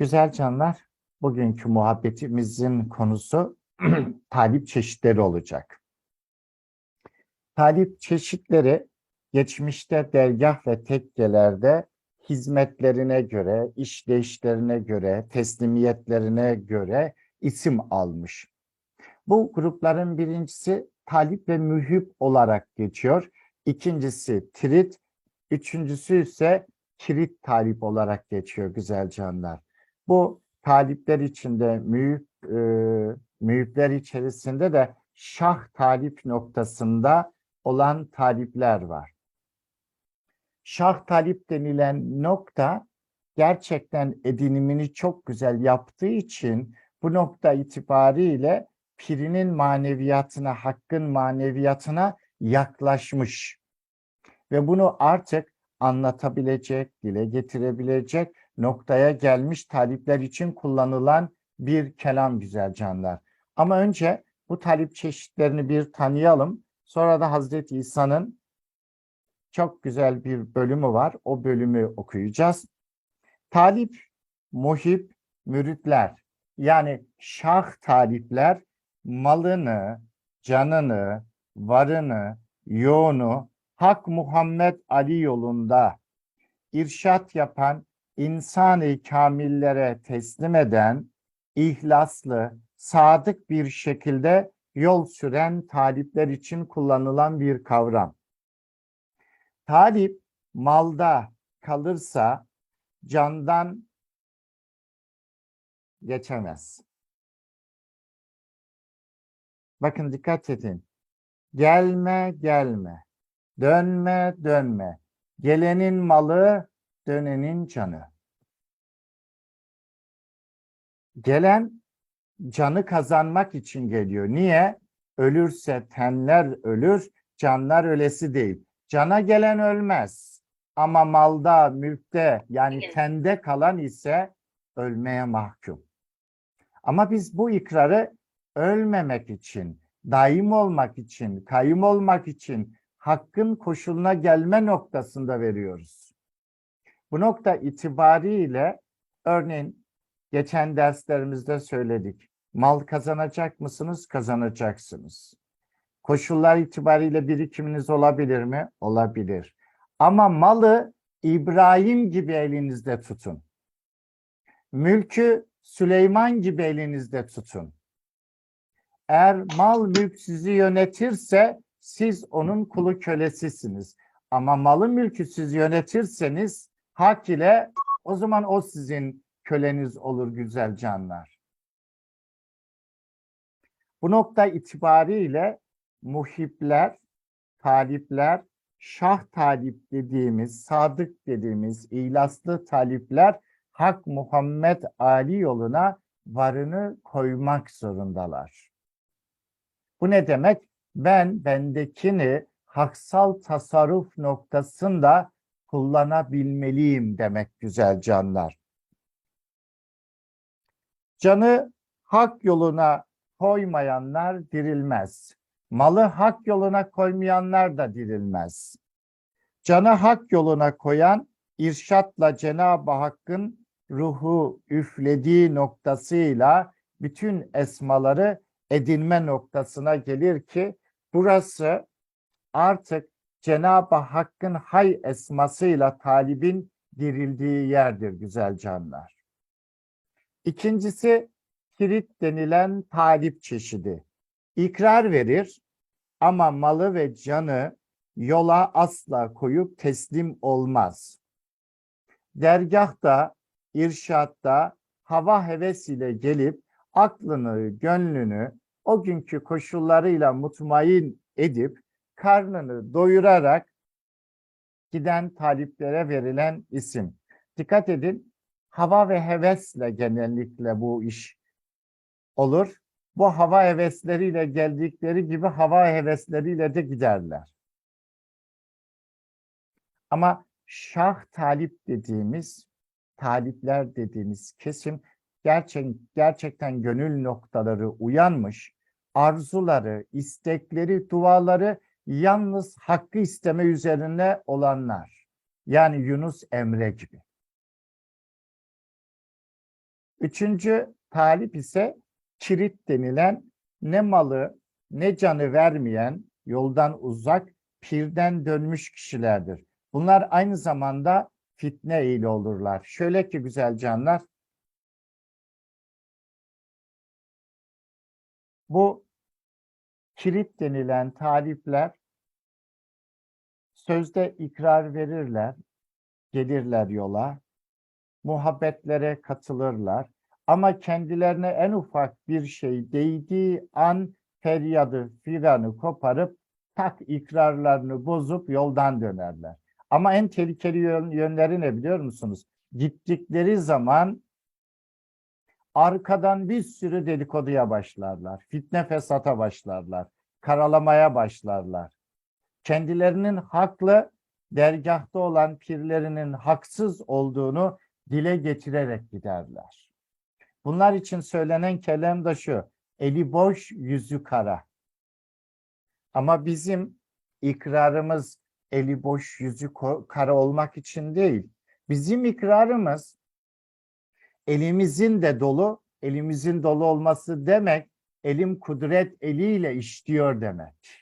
Güzel canlar, bugünkü muhabbetimizin konusu talip çeşitleri olacak. Talip çeşitleri geçmişte dergah ve tekkelerde hizmetlerine göre, işleyişlerine göre, teslimiyetlerine göre isim almış. Bu grupların birincisi talip ve mühip olarak geçiyor. İkincisi trit, üçüncüsü ise kirit talip olarak geçiyor güzel canlar. Bu talipler içinde mühip, e, mühipler içerisinde de şah talip noktasında olan talipler var. Şah talip denilen nokta gerçekten edinimini çok güzel yaptığı için bu nokta itibariyle pirinin maneviyatına, hakkın maneviyatına yaklaşmış. Ve bunu artık anlatabilecek, dile getirebilecek noktaya gelmiş talipler için kullanılan bir kelam güzel canlar. Ama önce bu talip çeşitlerini bir tanıyalım. Sonra da Hazreti İsa'nın çok güzel bir bölümü var. O bölümü okuyacağız. Talip, muhip, müritler yani şah talipler malını, canını, varını, yoğunu Hak Muhammed Ali yolunda irşat yapan insan-ı kamillere teslim eden, ihlaslı, sadık bir şekilde yol süren talipler için kullanılan bir kavram. Talip malda kalırsa candan geçemez. Bakın dikkat edin. Gelme gelme. Dönme dönme. Gelenin malı, dönenin canı. Gelen canı kazanmak için geliyor. Niye? Ölürse tenler ölür, canlar ölesi değil. Cana gelen ölmez. Ama malda, mülkte yani tende kalan ise ölmeye mahkum. Ama biz bu ikrarı ölmemek için, daim olmak için, kayyum olmak için hakkın koşuluna gelme noktasında veriyoruz. Bu nokta itibariyle örneğin geçen derslerimizde söyledik. Mal kazanacak mısınız? Kazanacaksınız. Koşullar itibariyle birikiminiz olabilir mi? Olabilir. Ama malı İbrahim gibi elinizde tutun. Mülkü Süleyman gibi elinizde tutun. Eğer mal mülk sizi yönetirse siz onun kulu kölesisiniz. Ama malı mülkü siz yönetirseniz hak ile o zaman o sizin köleniz olur güzel canlar. Bu nokta itibariyle muhipler, talipler, şah talip dediğimiz, sadık dediğimiz, ilaslı talipler Hak Muhammed Ali yoluna varını koymak zorundalar. Bu ne demek? Ben bendekini haksal tasarruf noktasında kullanabilmeliyim demek güzel canlar. Canı hak yoluna koymayanlar dirilmez. Malı hak yoluna koymayanlar da dirilmez. Canı hak yoluna koyan irşatla Cenab-ı Hakk'ın ruhu üflediği noktasıyla bütün esmaları edinme noktasına gelir ki burası artık Cenab-ı Hakk'ın hay esmasıyla talibin dirildiği yerdir güzel canlar. İkincisi kirit denilen talip çeşidi. İkrar verir ama malı ve canı yola asla koyup teslim olmaz. Dergahta, irşatta hava hevesiyle gelip aklını, gönlünü o günkü koşullarıyla mutmain edip karnını doyurarak giden taliplere verilen isim. Dikkat edin, hava ve hevesle genellikle bu iş olur. Bu hava hevesleriyle geldikleri gibi hava hevesleriyle de giderler. Ama şah talip dediğimiz, talipler dediğimiz kesim gerçek, gerçekten gönül noktaları uyanmış, arzuları, istekleri, duaları yalnız hakkı isteme üzerine olanlar. Yani Yunus Emre gibi. Üçüncü talip ise kirit denilen ne malı ne canı vermeyen, yoldan uzak, pirden dönmüş kişilerdir. Bunlar aynı zamanda fitne eğili olurlar. Şöyle ki güzel canlar, bu kirit denilen talipler sözde ikrar verirler, gelirler yola, muhabbetlere katılırlar. Ama kendilerine en ufak bir şey değdiği an feryadı, figanı koparıp tak ikrarlarını bozup yoldan dönerler. Ama en tehlikeli yön- yönleri ne biliyor musunuz? Gittikleri zaman arkadan bir sürü dedikoduya başlarlar. Fitne fesata başlarlar. Karalamaya başlarlar. Kendilerinin haklı, dergahta olan pirlerinin haksız olduğunu dile getirerek giderler. Bunlar için söylenen kelam da şu, eli boş, yüzü kara. Ama bizim ikrarımız eli boş, yüzü kara olmak için değil. Bizim ikrarımız elimizin de dolu, elimizin dolu olması demek, elim kudret eliyle işliyor demek.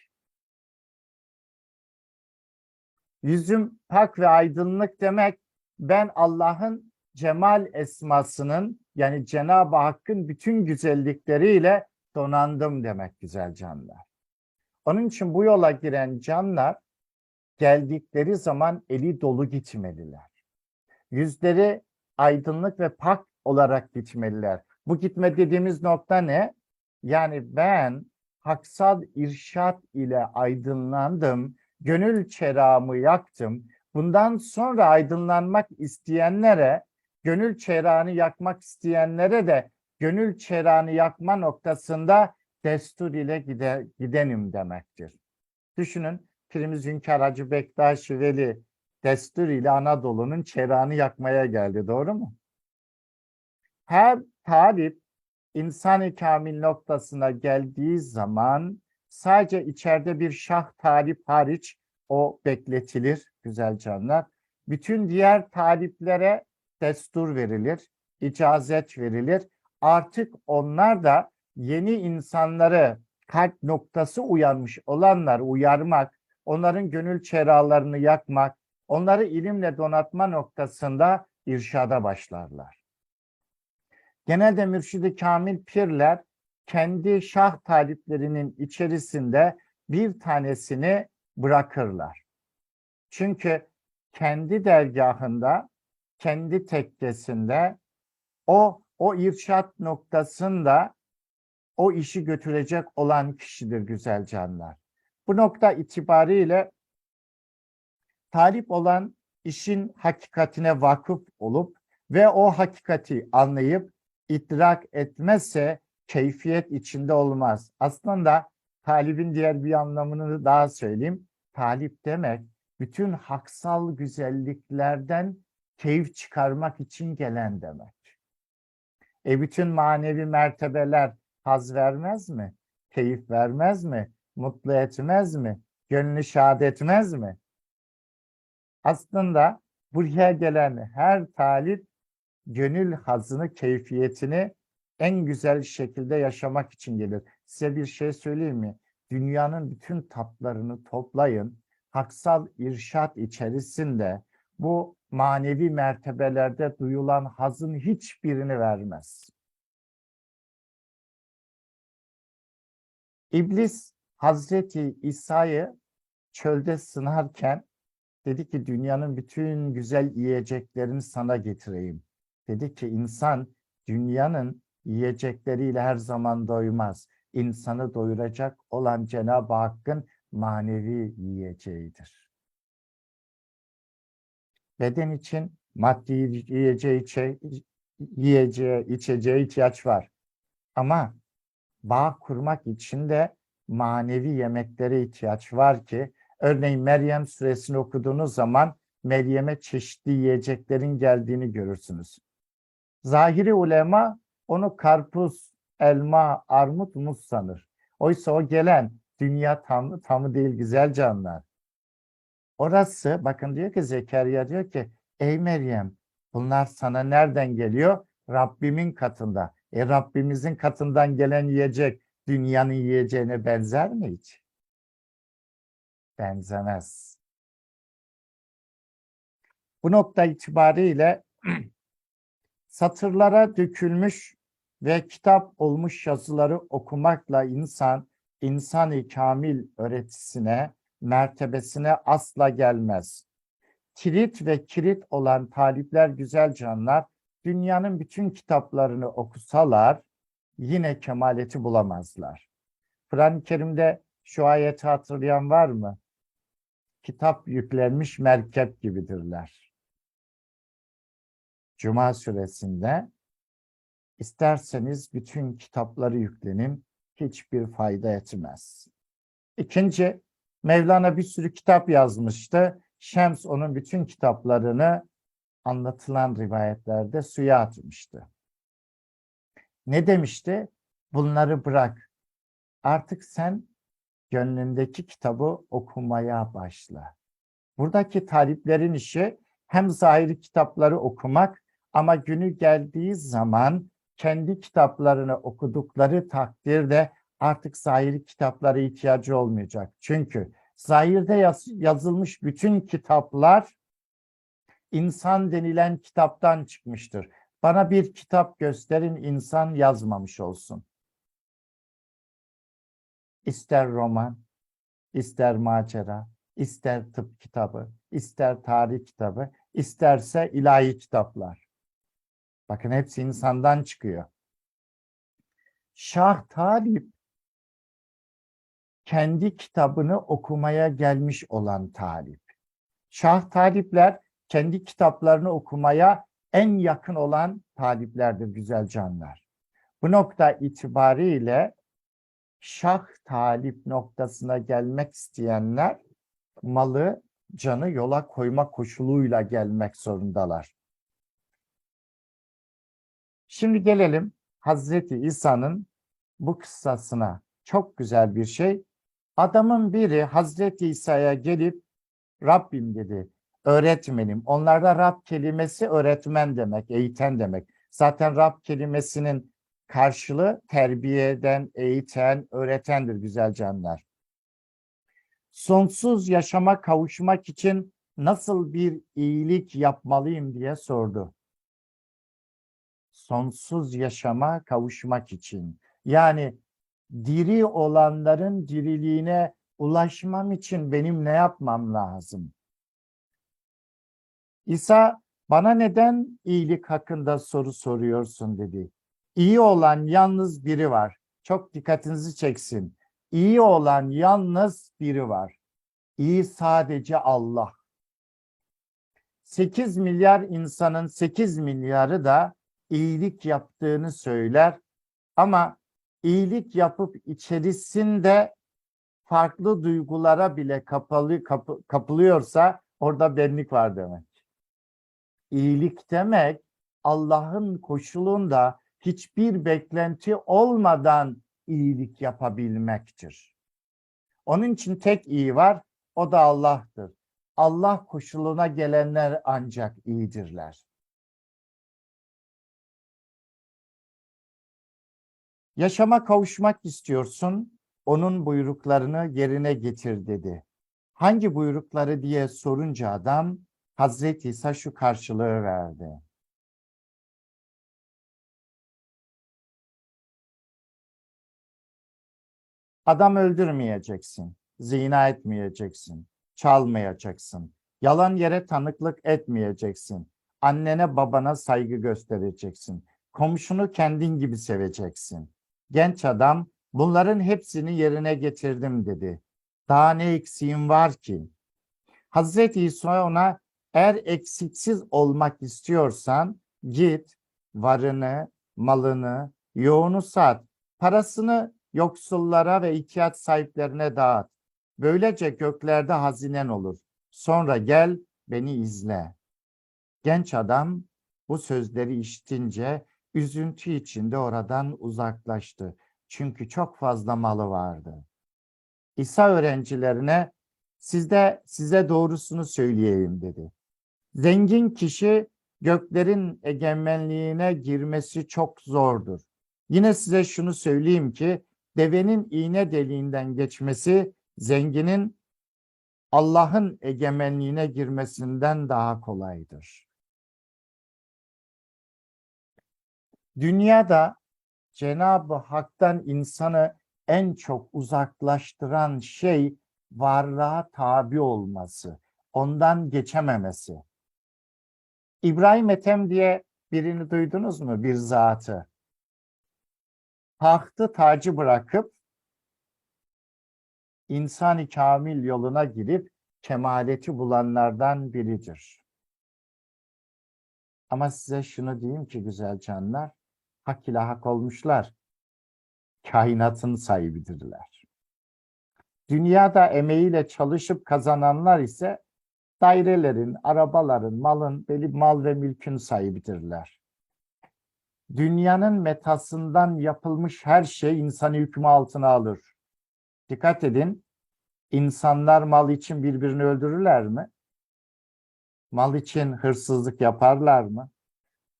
Yüzüm pak ve aydınlık demek, ben Allah'ın cemal esmasının yani Cenab-ı Hakk'ın bütün güzellikleriyle donandım demek güzel canlar. Onun için bu yola giren canlar geldikleri zaman eli dolu gitmeliler. Yüzleri aydınlık ve pak olarak gitmeliler. Bu gitme dediğimiz nokta ne? Yani ben haksal irşat ile aydınlandım, gönül çerağımı yaktım. Bundan sonra aydınlanmak isteyenlere, gönül çerağını yakmak isteyenlere de gönül çerağını yakma noktasında destur ile gide, gidenim demektir. Düşünün Pirimiz Hünkar Hacı Bektaş Veli destur ile Anadolu'nun çerağını yakmaya geldi. Doğru mu? Her talip insan-ı kamil noktasına geldiği zaman sadece içeride bir şah talip hariç o bekletilir güzel canlar. Bütün diğer taliplere destur verilir, icazet verilir. Artık onlar da yeni insanları kalp noktası uyanmış olanlar uyarmak, onların gönül çeralarını yakmak, onları ilimle donatma noktasında irşada başlarlar. Genelde mürşidi kamil pirler kendi şah taliplerinin içerisinde bir tanesini bırakırlar. Çünkü kendi dergahında, kendi tekkesinde o o irşat noktasında o işi götürecek olan kişidir güzel canlar. Bu nokta itibariyle talip olan işin hakikatine vakıf olup ve o hakikati anlayıp idrak etmezse keyfiyet içinde olmaz. Aslında talibin diğer bir anlamını daha söyleyeyim. Talip demek bütün haksal güzelliklerden keyif çıkarmak için gelen demek. E bütün manevi mertebeler haz vermez mi? Keyif vermez mi? Mutlu etmez mi? Gönlü şad etmez mi? Aslında buraya gelen her talip gönül hazını, keyfiyetini en güzel şekilde yaşamak için gelir. Size bir şey söyleyeyim mi? Dünyanın bütün tatlarını toplayın. Haksal irşat içerisinde bu manevi mertebelerde duyulan hazın hiçbirini vermez. İblis Hazreti İsa'yı çölde sınarken dedi ki dünyanın bütün güzel yiyeceklerini sana getireyim. Dedi ki insan dünyanın yiyecekleriyle her zaman doymaz. İnsanı doyuracak olan Cenab-ı Hakk'ın manevi yiyeceğidir. Beden için maddi yiyeceği, içe, yiyeceği, içeceğe ihtiyaç var. Ama bağ kurmak için de manevi yemeklere ihtiyaç var ki örneğin Meryem suresini okuduğunuz zaman Meryem'e çeşitli yiyeceklerin geldiğini görürsünüz. Zahiri ulema onu karpuz, elma, armut, muz sanır. Oysa o gelen dünya tamı, tamı değil güzel canlar. Orası bakın diyor ki Zekeriya diyor ki ey Meryem bunlar sana nereden geliyor? Rabbimin katında. E Rabbimizin katından gelen yiyecek dünyanın yiyeceğine benzer mi hiç? Benzemez. Bu nokta itibariyle satırlara dökülmüş ve kitap olmuş yazıları okumakla insan, insan-ı kamil öğretisine, mertebesine asla gelmez. Kirit ve kirit olan talipler güzel canlar, dünyanın bütün kitaplarını okusalar yine kemaleti bulamazlar. Kur'an-ı Kerim'de şu ayeti hatırlayan var mı? Kitap yüklenmiş merkep gibidirler. Cuma suresinde isterseniz bütün kitapları yüklenin hiçbir fayda etmez. İkinci, Mevlana bir sürü kitap yazmıştı. Şems onun bütün kitaplarını anlatılan rivayetlerde suya atmıştı. Ne demişti? Bunları bırak. Artık sen gönlündeki kitabı okumaya başla. Buradaki taliplerin işi hem zahiri kitapları okumak ama günü geldiği zaman kendi kitaplarını okudukları takdirde artık zahiri kitaplara ihtiyacı olmayacak. Çünkü zahirde yaz, yazılmış bütün kitaplar insan denilen kitaptan çıkmıştır. Bana bir kitap gösterin insan yazmamış olsun. İster roman, ister macera, ister tıp kitabı, ister tarih kitabı, isterse ilahi kitaplar. Bakın hepsi insandan çıkıyor. Şah Talip kendi kitabını okumaya gelmiş olan talip. Şah talipler kendi kitaplarını okumaya en yakın olan taliplerdir güzel canlar. Bu nokta itibariyle şah talip noktasına gelmek isteyenler malı, canı yola koyma koşuluyla gelmek zorundalar. Şimdi gelelim Hazreti İsa'nın bu kıssasına. Çok güzel bir şey. Adamın biri Hazreti İsa'ya gelip Rabbim dedi, öğretmenim. Onlarda Rab kelimesi öğretmen demek, eğiten demek. Zaten Rab kelimesinin karşılığı terbiye eden, eğiten, öğretendir güzel canlar. Sonsuz yaşama kavuşmak için nasıl bir iyilik yapmalıyım diye sordu. Sonsuz yaşama kavuşmak için. Yani diri olanların diriliğine ulaşmam için benim ne yapmam lazım? İsa bana neden iyilik hakkında soru soruyorsun dedi. İyi olan yalnız biri var. Çok dikkatinizi çeksin. İyi olan yalnız biri var. İyi sadece Allah. 8 milyar insanın 8 milyarı da iyilik yaptığını söyler. Ama iyilik yapıp içerisinde farklı duygulara bile kapalı kapı, kapılıyorsa orada benlik var demek. İyilik demek Allah'ın koşulunda hiçbir beklenti olmadan iyilik yapabilmektir. Onun için tek iyi var, o da Allah'tır. Allah koşuluna gelenler ancak iyidirler. Yaşama kavuşmak istiyorsun, onun buyruklarını yerine getir dedi. Hangi buyrukları diye sorunca adam Hazreti İsa şu karşılığı verdi. Adam öldürmeyeceksin, zina etmeyeceksin, çalmayacaksın, yalan yere tanıklık etmeyeceksin, annene babana saygı göstereceksin, komşunu kendin gibi seveceksin. Genç adam bunların hepsini yerine getirdim dedi. Daha ne eksiğim var ki? Hazreti İsa ona eğer eksiksiz olmak istiyorsan git varını, malını, yoğunu sat, parasını yoksullara ve ihtiyaç sahiplerine dağıt. Böylece göklerde hazinen olur. Sonra gel beni izle. Genç adam bu sözleri işitince üzüntü içinde oradan uzaklaştı. Çünkü çok fazla malı vardı. İsa öğrencilerine sizde size doğrusunu söyleyeyim dedi. Zengin kişi göklerin egemenliğine girmesi çok zordur. Yine size şunu söyleyeyim ki devenin iğne deliğinden geçmesi zenginin Allah'ın egemenliğine girmesinden daha kolaydır. Dünyada Cenab-ı Hak'tan insanı en çok uzaklaştıran şey varlığa tabi olması, ondan geçememesi. İbrahim Ethem diye birini duydunuz mu? Bir zatı. Tahtı tacı bırakıp insan-ı kamil yoluna girip kemaleti bulanlardan biridir. Ama size şunu diyeyim ki güzel canlar, hak ile hak olmuşlar. Kainatın sahibidirler. Dünyada emeğiyle çalışıp kazananlar ise dairelerin, arabaların, malın, belli mal ve mülkün sahibidirler. Dünyanın metasından yapılmış her şey insanı hükmü altına alır. Dikkat edin, insanlar mal için birbirini öldürürler mi? Mal için hırsızlık yaparlar mı?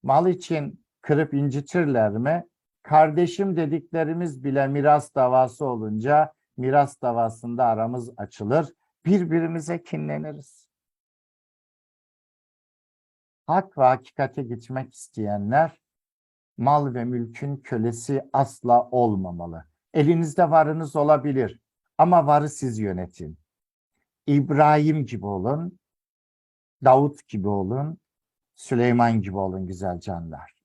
Mal için kırıp incitirler mi? Kardeşim dediklerimiz bile miras davası olunca miras davasında aramız açılır. Birbirimize kinleniriz. Hak ve hakikate gitmek isteyenler mal ve mülkün kölesi asla olmamalı. Elinizde varınız olabilir ama varı siz yönetin. İbrahim gibi olun, Davut gibi olun, Süleyman gibi olun güzel canlar.